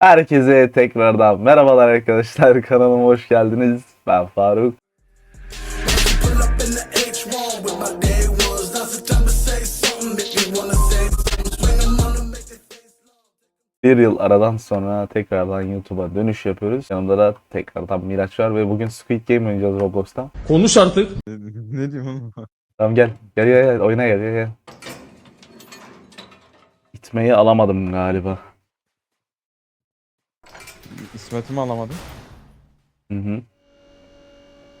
Herkese tekrardan merhabalar arkadaşlar kanalıma hoş geldiniz. Ben Faruk. Pull up in the H1 with my day ones. Now's the time to say something. Make me wanna say something. Swing 'em on 'em, make their face long. Bir yıl aradan sonra tekrardan YouTube'a dönüş yapıyoruz. Yanımda da tekrardan Miraç var ve bugün Squid Game oynayacağız Roblox'ta. Konuş artık. ne diyorsun oğlum? Tamam gel. Gel gel gel oyuna gel gel gel. İtmeyi alamadım galiba. İsmet'imi alamadım. Hı hı.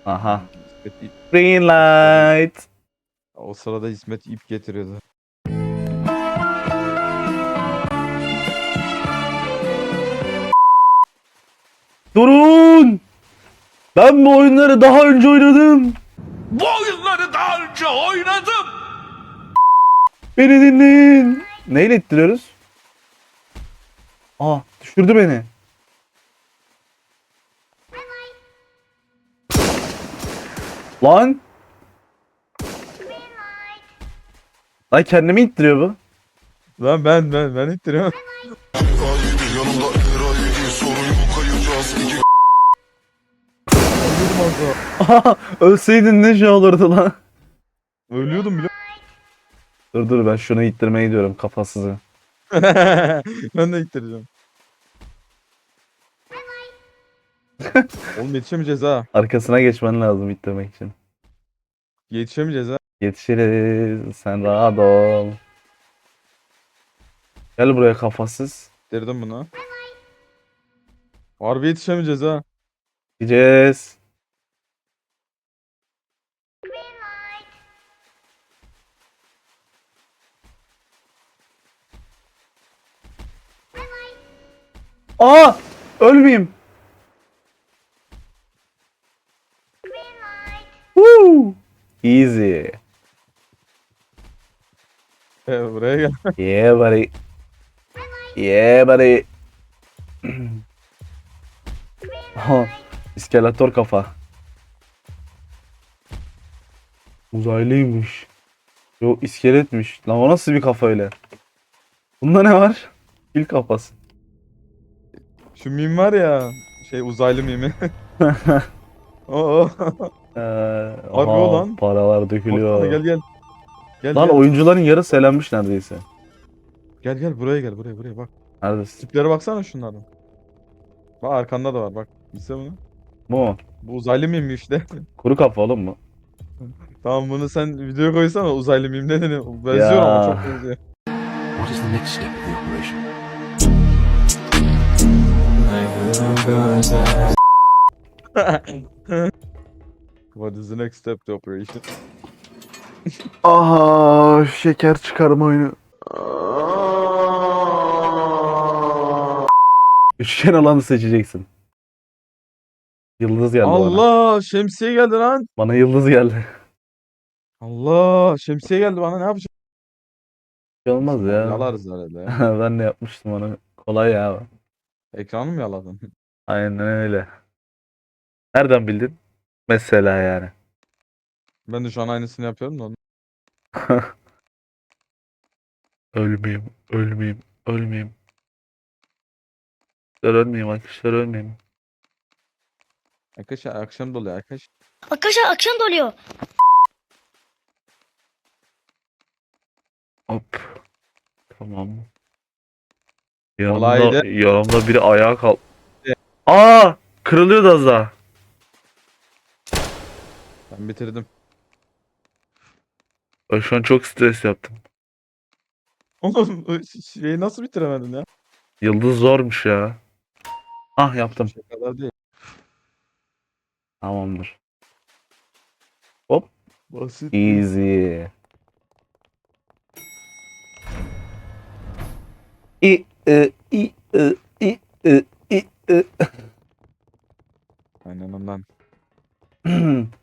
Aha. İsmet ip- Green light. o sırada İsmet ip getiriyordu. Durun! Ben bu oyunları daha önce oynadım. Bu oyunları daha önce oynadım. Beni dinleyin. Neyle ittiriyoruz? Aa düşürdü beni. Lan. Lan kendimi ittiriyor bu. Lan ben ben ben ittiriyorum. İki Ölseydin ne şey olurdu lan. Ölüyordum bile. Dur dur ben şunu ittirmeye gidiyorum kafasızı. ben de ittireceğim. Oğlum yetişemeyeceğiz ha. Arkasına geçmen lazım ittirmek için. Yetişemeyeceğiz ha. Yetişiriz. Sen rahat ol. Gel buraya kafasız. İttirdim bunu. Harbi yetişemeyeceğiz ha. Gideceğiz. Aa! Ölmeyeyim. Easy. E, buraya gel. Yeah, buddy. Yeah, buddy. Aha, kafa. Uzaylıymış. Yo iskeletmiş. Lan o nasıl bir kafa öyle? Bunda ne var? Fil kafası. Şu mim var ya. Şey uzaylı mimi. Oo. Ee, Harbi o lan. Paralar dökülüyor. Baksana, gel gel. Gel Lan gel. oyuncuların yarısı elenmiş neredeyse. Gel gel buraya gel buraya buraya bak. Neredesin? Tiplere baksana şunlardan. Bak arkanda da var bak. İzle bunu. Bu mu? Bu uzaylı miyim işte. Kuru kafa oğlum mu? tamam bunu sen videoya koysana uzaylı miyim ne dedi? Benziyor ama çok benziyor. What is the next step of the operation? What is the next step to operation? Aha şeker çıkarma oyunu. Üçgen alanı seçeceksin. Yıldız geldi bana. Allah şemsiye geldi lan. Bana yıldız geldi. Allah şemsiye geldi bana ne yapacağım? Bir şey Olmaz ya. Yalarız herhalde ya. ben de yapmıştım onu. Kolay ya. Ekranı mı yaladın? Aynen öyle. Nereden bildin? Mesela yani. Ben de şu an aynısını yapıyorum da. Ölmeyeyim, ölmeyeyim, ölmeyeyim. Arkadaşlar ölmeyeyim, arkadaşlar ölmeyeyim. Arkadaşlar akşam doluyor arkadaş. Arkadaşlar akşam doluyor. Hop. Tamam. Yanımda, yanımda biri ayağa kalk. Aa! Kırılıyordu az daha. Ben bitirdim. Ben şu an çok stres yaptım. Oğlum o şeyi nasıl bitiremedin ya? Yıldız zormuş ya. Ah yaptım. Şey kadar değil. Tamamdır. Basit. Easy. İ, ı, i, ı, i, ı, i, ı. Aynen ondan.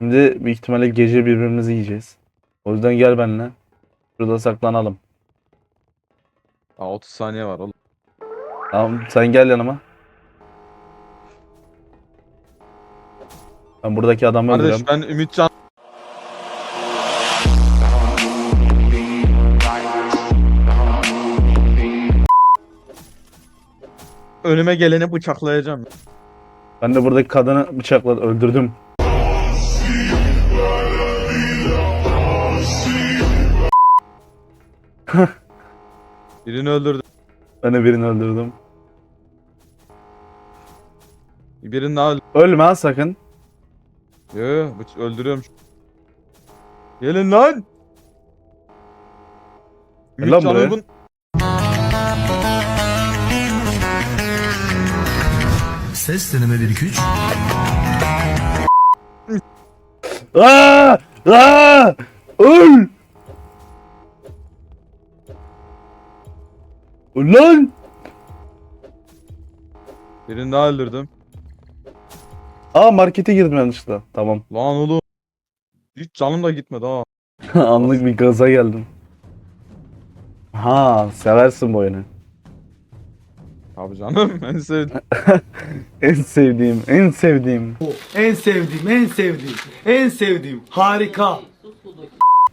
Şimdi büyük ihtimalle gece birbirimizi yiyeceğiz. O yüzden gel benimle. Şurada saklanalım. Aa 30 saniye var oğlum. Tamam sen gel yanıma. Ben buradaki adamı Kardeş öldürüyorum. ben Ümitcan önüme geleni bıçaklayacağım. Ben de buradaki kadını bıçakla öldürdüm. Birini öldürdüm. Ben de birini öldürdüm. Birini daha öldürdüm. Ölme ha sakın. Yo, yo, öldürüyorum. Gelin lan. Gel lan Can'ın buraya. bun- Ses deneme 1 2 3. Aa! Aa! Öl! Ulan! Birini daha öldürdüm. Aa markete girdim yanlışlıkla. Tamam. Lan oğlum. Hiç canım da gitmedi ha. Anlık bir gaza geldim. Ha, seversin bu oyunu. Abi canım en sevdiğim. En sevdiğim, en sevdiğim. En sevdiğim, en sevdiğim, en sevdiğim. Harika.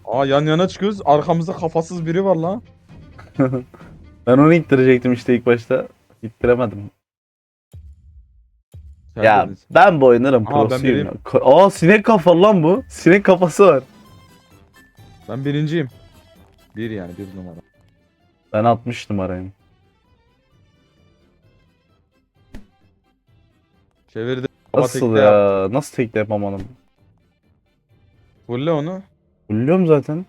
Aa yan yana çıkıyoruz. Arkamızda kafasız biri var lan. Ben onu ittirecektim işte ilk başta. İttiremedim. Sen Ya dedin. ben bu oyunların Aa, ben prosuyum. Ko- Aa sinek kafalı lan bu. Sinek kafası var. Ben birinciyim. Bir yani bir numara. Ben 60 numarayım. Çevirdim. Baba Nasıl tekte ya? yap. Nasıl tekle yapamadım? Fulle onu. Biliyorum zaten.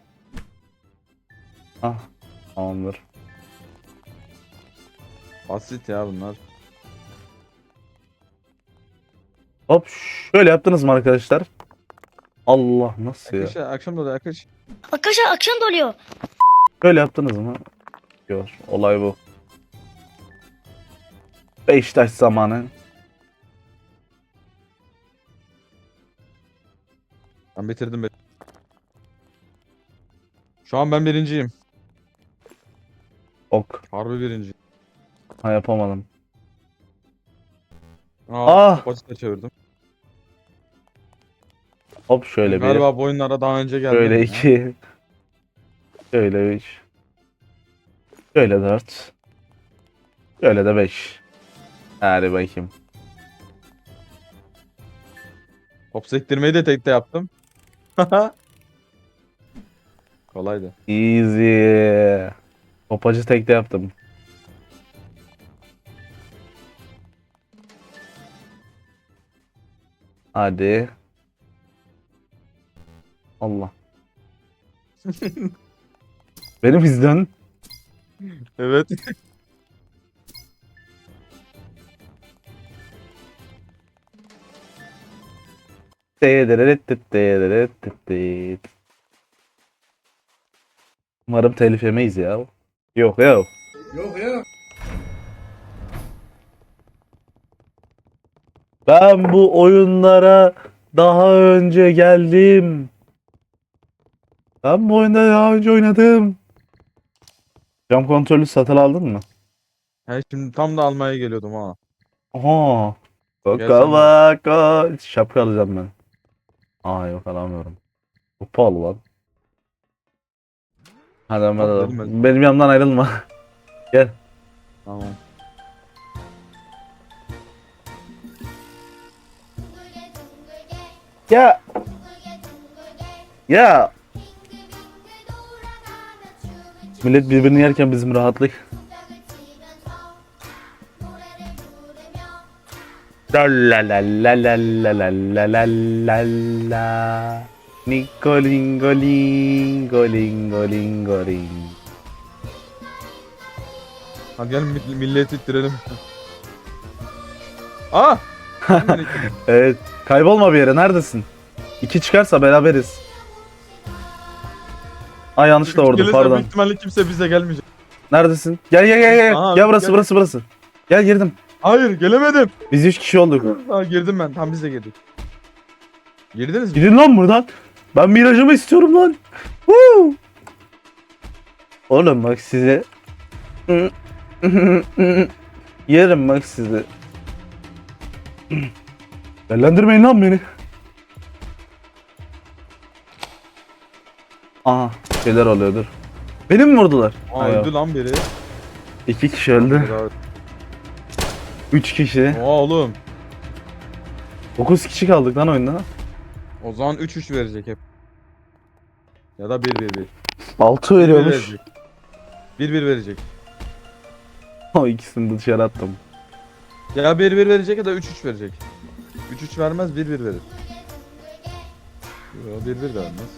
Ah. Tamamdır. Basit ya bunlar. Hop şöyle yaptınız mı arkadaşlar? Allah nasıl ya? Akşam da akış. Arkadaşlar akşam doluyor. Şöyle yaptınız mı? Gör. Olay bu. Beşiktaş zamanı. Ben bitirdim. be- Şu an ben birinciyim. Ok. Harbi birinci. Ha yapamadım. Aa, Ah! De çevirdim. Hop şöyle bir. Galiba bu oyunlara daha önce geldim. Şöyle iki. Şöyle üç. Şöyle dört. Şöyle de beş. Hadi bakayım. Top sektirmeyi de tekte yaptım. Kolaydı. Easy. Topacı tekte yaptım. Hadi. Allah. Benim izlen. Evet. Umarım telif yemeyiz ya. Yok yok. Yok ya. Ben bu oyunlara daha önce geldim. Ben bu oyunda daha önce oynadım. Cam kontrolü satın aldın mı? He şimdi tam da almaya geliyordum ha. Aha. Koka Gelsene. baka. Şapka alacağım ben. Aa yok alamıyorum. Bu pahalı lan. Hadi da- dedim ben. benim yanımdan ayrılma. Tamam. Ya. Ya. Millet birbirini yerken bizim rahatlık. La la la la la la la la la la la Nicolingo lingo lingo lingo ling. Hadi gel mill- milleti ittirelim. Aa! İttirdim. Evet. Kaybolma bir yere. Neredesin? İki çıkarsa beraberiz. Ay yanlış da Üç orada gelirse pardon. büyük ihtimalle kimse bize gelmeyecek. Neredesin? Gel gel gel gel. Aha, gel burası gel. burası burası. Gel girdim. Hayır gelemedim. Biz üç kişi olduk. Ha girdim ben. Tam biz de girdik. Girdiniz mi? Gidin lan buradan. Ben mirajımı istiyorum lan. Woo! Oğlum bak size. Yerim bak sizi. Dellendirmeyin lan beni. Aha şeyler oluyordur. Beni mi vurdular? Aa öldü lan biri. İki kişi öldü. 3 kişi. Oha oğlum. 9 kişi kaldık lan oyunda. O zaman 3-3 verecek hep. Ya da 1-1-1. 6 1-1 veriyormuş. verecek. 1-1 verecek. O ikisini de dışarı attım. Ya 1-1 verecek ya da 3-3 verecek. 3-3 vermez 1-1 verir. Yo 1-1 de vermez.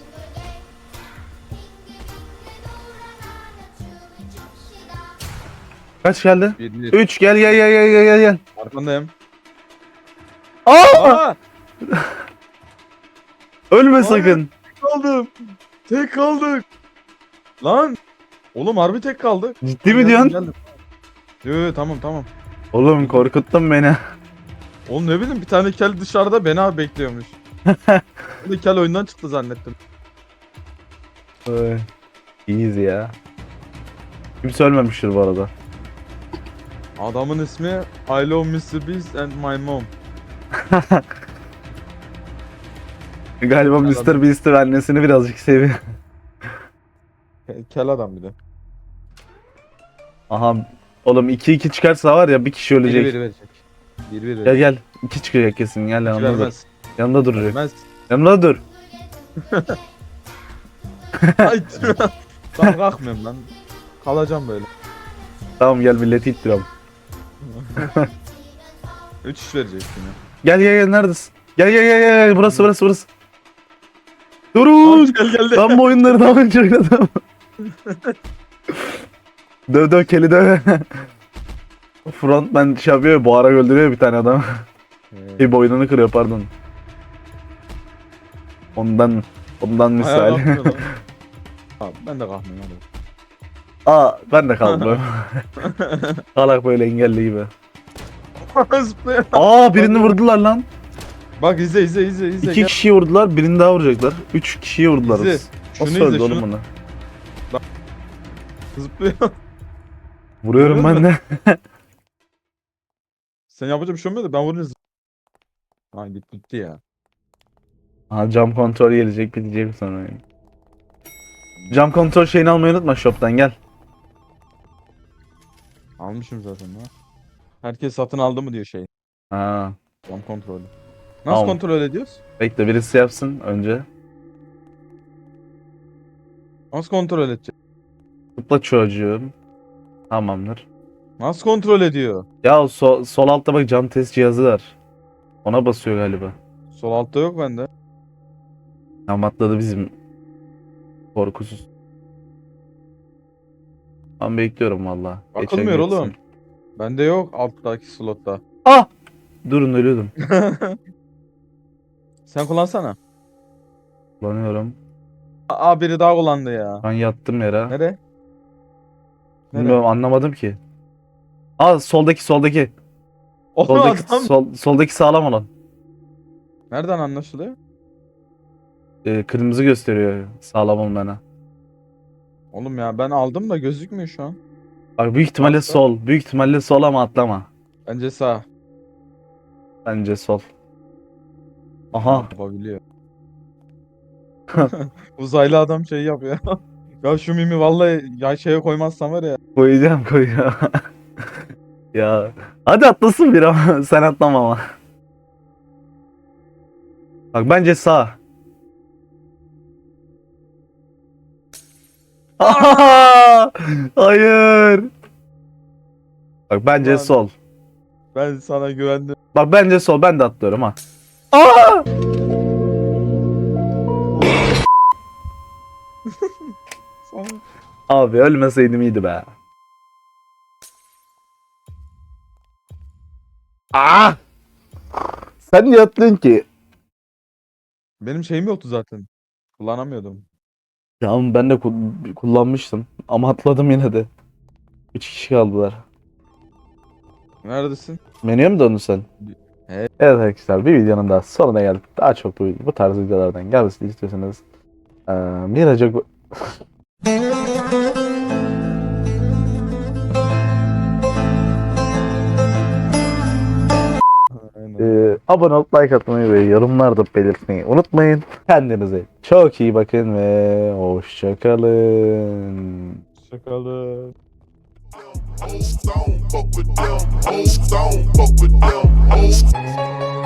Kaç geldi? 1-1. 3 gel gel gel gel gel gel gel. Arkandayım. Aa! Aa! Ölme sakın. kaldım. Tek kaldık. Lan. Oğlum harbi tek kaldık. Ciddi mi Geldim, diyorsun? geldim. Yo yo tamam tamam. Oğlum korkuttun beni. Oğlum ne bileyim bir tane kel dışarıda beni abi bekliyormuş. Ben de kel oyundan çıktı zannettim. Ay, İyiyiz ya. Kimse ölmemiştir bu arada. Adamın ismi I love Mr. Beast and my mom. Galiba Mr. Beast'in annesini birazcık seviyor. Ke- Kel adam bir de. Aha. Oğlum 2-2 çıkarsa var ya bir kişi 1 ölecek. 1 verecek. 1 1 Gel gel. 2 çıkacak kesin. Gel Hiç yanımda dur. vermez. Yanımda duracak. Vermez. Yanımda dur. Ay ben kalkmıyorum ben. Kalacağım böyle. Tamam gel milleti ittiriyorum. 3 iş verecek yine. Gel gel gel neredesin? Gel gel gel gel. Burası burası burası. Durun. Aa, Kel geldi. Ben bu oyunları daha önce oynadım. döv döv keli döv. Frontman şey yapıyor boğara öldürüyor bir tane adam. Bir boynunu kırıyor pardon. Ondan ondan misal. lan. Abi ben de kalkmıyorum hadi. Aa ben de kaldım. Kalak böyle engelli gibi. Aa birini vurdular lan. Bak izle izle izle izle. İki kişiyi vurdular birini daha vuracaklar. Üç kişiyi vurdular. İzle. Nasıl Şunu öldü izle oğlum bunu? Zıplıyor. Vuruyorum ben de. Sen yapacak bir şey olmuyor da ben vurunca Ha git gitti ya. Aha cam kontrol gelecek bitecek sonra. oyun. Cam kontrol şeyini almayı unutma shop'tan gel. Almışım zaten ha. Herkes satın aldı mı diyor şey. Ha. Cam kontrolü. Nasıl Tamam. kontrol ediyoruz? Bekle birisi yapsın önce. Nasıl kontrol edecek? Tıkla çocuğum. Tamamdır. Nasıl kontrol ediyor? Ya o sol, sol altta bak cam test cihazı var. Ona basıyor galiba. Sol altta yok bende. Tam atladı bizim korkusuz. Ben bekliyorum valla. Geçen geçsin. oğlum. Bende yok alttaki slotta. Ah! Durun ölüyordum. Sen kullansana. Kullanıyorum. Aa biri daha kullandı ya. Ben yattım yere. Nere? Nere? Bilmiyorum anlamadım ki. Aa soldaki soldaki. Oğlum Soldaki, adam. sol, soldaki sağlam olan. Nereden anlaşılıyor? Ee, kırmızı gösteriyor sağlam olmayana. Oğlum ya ben aldım da gözükmüyor şu an. Bak büyük ihtimalle Nasıl? sol. Büyük ihtimalle sol ama atlama. Bence sağ. Bence sol. Aha. Yapabiliyor. Uzaylı adam şey yapıyor. ya şu mimi vallahi ya şeye koymazsam var ya. Koyacağım koyacağım. ya. Hadi atlasın bir ama sen atlama ama. Bak bence sağ. Hayır. Bak bence Ulan. sol. Ben sana güvendim. Bak bence sol ben de atlıyorum ha. Aa! Abi ölmeseydim iyiydi be. Aa! Sen niye atlıyorsun ki? Benim şeyim yoktu zaten. Kullanamıyordum. Ya ama ben de ku- kullanmıştım ama atladım yine de. 3 kişi kaldılar. Neredesin? Menüye mi döndün sen? Evet. Evet arkadaşlar bir videonun daha sonuna geldik. Daha çok bu, bu tarz videolardan gelmesini istiyorsanız eee Miraca abone olup like atmayı ve yorumlarda belirtmeyi unutmayın. Kendinize çok iyi bakın ve hoşçakalın. Hoşçakalın. Old stone, fuck with them. Old stone, fuck with them.